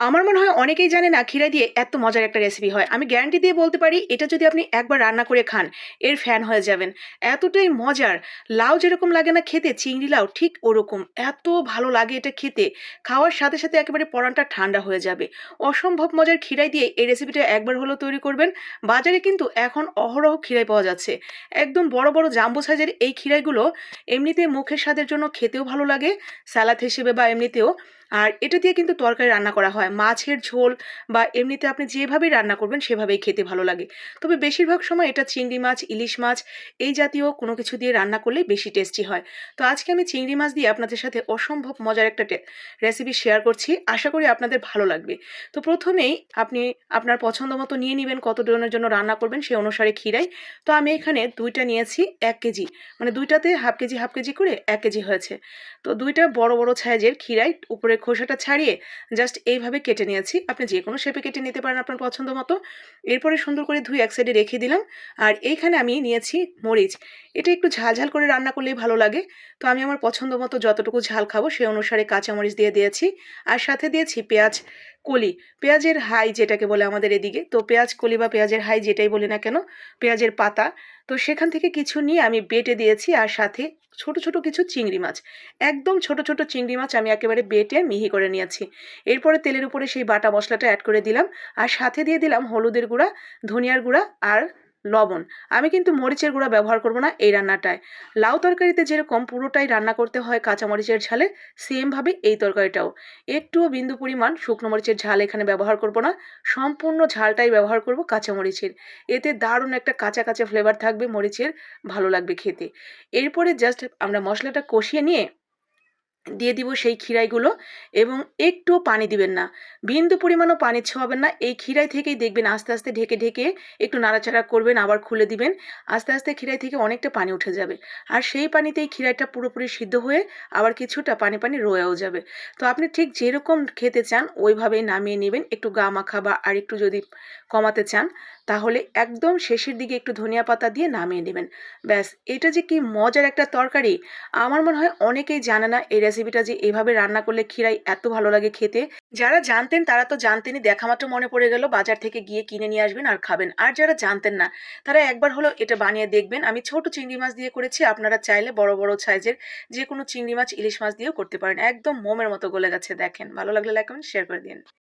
আমার মনে হয় অনেকেই জানে না ক্ষীরা দিয়ে এত মজার একটা রেসিপি হয়। আমি গ্যারান্টি দিয়ে বলতে পারি, এটা যদি আপনি একবার রান্না করে খান, এর ফ্যান হয়ে যাবেন। এতটাই মজার। লাউ যেরকম লাগে না খেতে, চিংড়ি লাউ ঠিক ওরকম। এত ভালো লাগে এটা খেতে। খাওয়ার সাথে সাথে একেবারে পরানটা ঠান্ডা হয়ে যাবে। অসম্ভব মজার ক্ষীরাই দিয়ে এই রেসিপিটা একবার হলেও তৈরি করবেন। বাজারে কিন্তু এখন অহরহ ক্ষীরাই পাওয়া যাচ্ছে। একদম বড় বড় জাম্বো সাইজের এই ক্ষীরাইগুলো এমনিতে মুখের স্বাদের জন্য খেতেও ভালো লাগে স্যালাদ হিসেবে বা এমনিতেও। আর এটা দিয়ে কিন্তু তরকারি রান্না করা হয়। মাছের ঝোল বা এমনিতে আপনি যেভাবেই রান্না করবেন, সেভাবেই খেতে ভালো লাগে। তবে বেশিরভাগ সময় এটা চিংড়ি মাছ, ইলিশ মাছ এই জাতীয় কোনো কিছু দিয়ে রান্না করলেই বেশি টেস্টি হয়। তো আজকে আমি চিংড়ি মাছ দিয়ে আপনাদের সাথে অসম্ভব মজার একটা রেসিপি শেয়ার করছি। আশা করি আপনাদের ভালো লাগবে। তো প্রথমেই আপনি আপনার পছন্দ মতো নিয়ে নেবেন, কত ধরনের জন্য রান্না করবেন সেই অনুসারে ক্ষীরাই। তো আমি এখানে দুইটা নিয়েছি, এক কেজি। মানে দুইটাতে হাফ কেজি হাফ কেজি করে এক কেজি হয়েছে। তো দুইটা বড় বড় সাইজের ক্ষীরাই, উপরে খোসাটা ছাড়িয়ে জাস্ট এইভাবে কেটে নিয়েছি। আপনি যে কোনো শেপে কেটে নিতে পারেন আপনার পছন্দ মতো। এরপরে সুন্দর করে ধুই এক সাইডে রেখে দিলাম। আর এইখানে আমি নিয়েছি মরিচ। এটা একটু ঝাল ঝাল করে রান্না করলেই ভালো লাগে। তো আমি আমার পছন্দ মতো যতটুকু ঝাল খাব সেই অনুসারে কাঁচামরিচ দিয়ে দিয়েছি। আর সাথে দিয়েছি পেঁয়াজ কলি। পেঁয়াজের হাই যেটাকে বলে আমাদের এদিকে। তো পেঁয়াজ কলি বা পেঁয়াজের হাই যেটাই বলি না কেন, পেঁয়াজের পাতা। তো সেখান থেকে কিছু নিয়ে আমি বেটে দিয়েছি। আর সাথে ছোট ছোট কিছু চিংড়ি মাছ। একদম ছোট ছোট চিংড়ি মাছ আমি একেবারে বেটে মিহি করে নিয়েছি। এরপরে তেলের উপরে সেই বাটা মশলাটা অ্যাড করে দিলাম। আর সাথে দিয়ে দিলাম হলুদের গুঁড়া, ধনিয়ার গুঁড়া আর লবণ। আমি কিন্তু মরিচের গুঁড়া ব্যবহার করব না এই রান্নাটায়। লাউ তরকারিতে যেরকম পুরোটাই রান্না করতে হয় কাঁচা মরিচের ঝালে সেমভাবে এই তরকারিটাও। একটুও বিন্দু পরিমাণ শুকনো মরিচের ঝাল এখানে ব্যবহার করব না। সম্পূর্ণ ঝালটাই ব্যবহার করব কাঁচা মরিচের। এতে দারুণ একটা কাঁচা কাঁচা ফ্লেভার থাকবে মরিচের, ভালো লাগবে খেতে। এরপরে জাস্ট আমরা মশলাটা কষিয়ে নিয়ে দিয়ে দিব সেই ক্ষীরাইগুলো এবং একটু পানি দিবেন না। বিন্দু পরিমাণও পানি ছোঁয়াবেন না। এই ক্ষীরাই থেকেই দেখবেন আস্তে আস্তে ঢেকে ঢেকে একটু নাড়াচাড়া করবেন, আবার খুলে দিবেন। আস্তে আস্তে ক্ষীরাই থেকে অনেকটা পানি উঠে যাবে। আর সেই পানিতেই ক্ষীরাইটা পুরোপুরি সিদ্ধ হয়ে আবার কিছুটা পানি পানি রয়েও যাবে। তো আপনি ঠিক যেরকম খেতে চান, ওইভাবেই নামিয়ে নেবেন। একটু গা মাখা বা আর একটু যদি কমাতে চান তাহলে একদম শেষের দিকে একটু ধনিয়া পাতা দিয়ে নামিয়ে নেবেন। ব্যাস, এটা যে কি মজার একটা তরকারি! আমার মনে হয় অনেকেই জানে না এই রেসিপিটা যে এভাবে রান্না করলে ক্ষীরাই এত ভালো লাগে খেতে। যারা জানতেন তারা তো জানতেনই, দেখা মাত্র মনে পড়ে গেল, বাজার থেকে গিয়ে কিনে নিয়ে আসবেন আর খাবেন। আর যারা জানতেন না, তারা একবার হলো এটা বানিয়ে দেখবেন। আমি ছোট চিংড়ি মাছ দিয়ে করেছি, আপনারা চাইলে বড় বড় সাইজের যে কোনো চিংড়ি মাছ, ইলিশ মাছ দিয়েও করতে পারেন। একদম মোমের মতো গলে গেছে, দেখেন। ভালো লাগলে লাইক শেয়ার করে দিন।